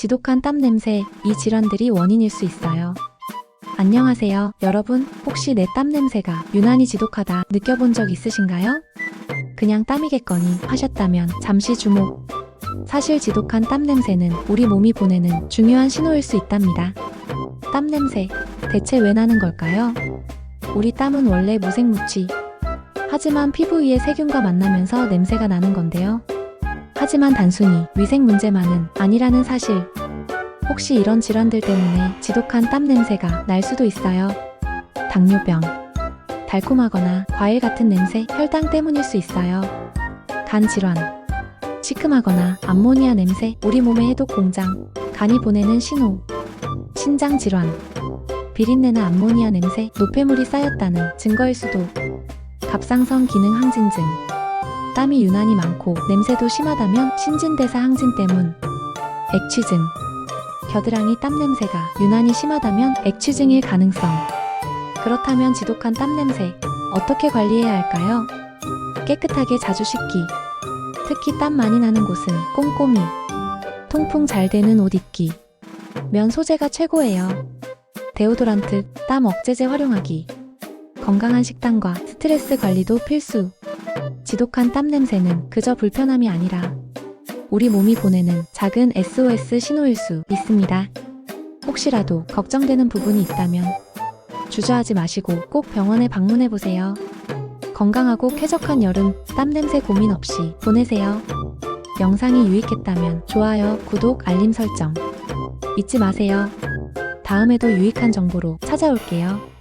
지독한 땀 냄새, 이 질환들이 원인일 수 있어요. 안녕하세요. 여러분, 혹시 내 땀 냄새가 유난히 지독하다 느껴본 적 있으신가요? 그냥 땀이겠거니 하셨다면 잠시 주목. 사실 지독한 땀 냄새는 우리 몸이 보내는 중요한 신호일 수 있답니다. 땀 냄새, 대체 왜 나는 걸까요? 우리 땀은 원래 무생무치. 하지만 피부 위의 세균과 만나면서 냄새가 나는 건데요. 하지만 단순히 위생 문제만은 아니라는 사실. 혹시 이런 질환들 때문에 지독한 땀 냄새가 날 수도 있어요. 당뇨병, 달콤하거나 과일 같은 냄새, 혈당 때문일 수 있어요. 간 질환, 시큼하거나 암모니아 냄새, 우리 몸의 해독 공장, 간이 보내는 신호. 신장 질환, 비린내나 암모니아 냄새, 노폐물이 쌓였다는 증거일 수도. 갑상선 기능 항진증, 땀이 유난히 많고 냄새도 심하다면 신진대사 항진 때문. 액취증, 겨드랑이 땀 냄새가 유난히 심하다면 액취증일 가능성. 그렇다면 지독한 땀 냄새 어떻게 관리해야 할까요? 깨끗하게 자주 씻기. 특히 땀 많이 나는 곳은 꼼꼼히. 통풍 잘 되는 옷 입기. 면 소재가 최고예요. 데오도란트, 땀 억제제 활용하기. 건강한 식단과 스트레스 관리도 필수. 지독한 땀 냄새는 그저 불편함이 아니라 우리 몸이 보내는 작은 SOS 신호일 수 있습니다. 혹시라도 걱정되는 부분이 있다면 주저하지 마시고 꼭 병원에 방문해 보세요. 건강하고 쾌적한 여름 땀 냄새 고민 없이 보내세요. 영상이 유익했다면 좋아요, 구독, 알림 설정 잊지 마세요. 다음에도 유익한 정보로 찾아올게요.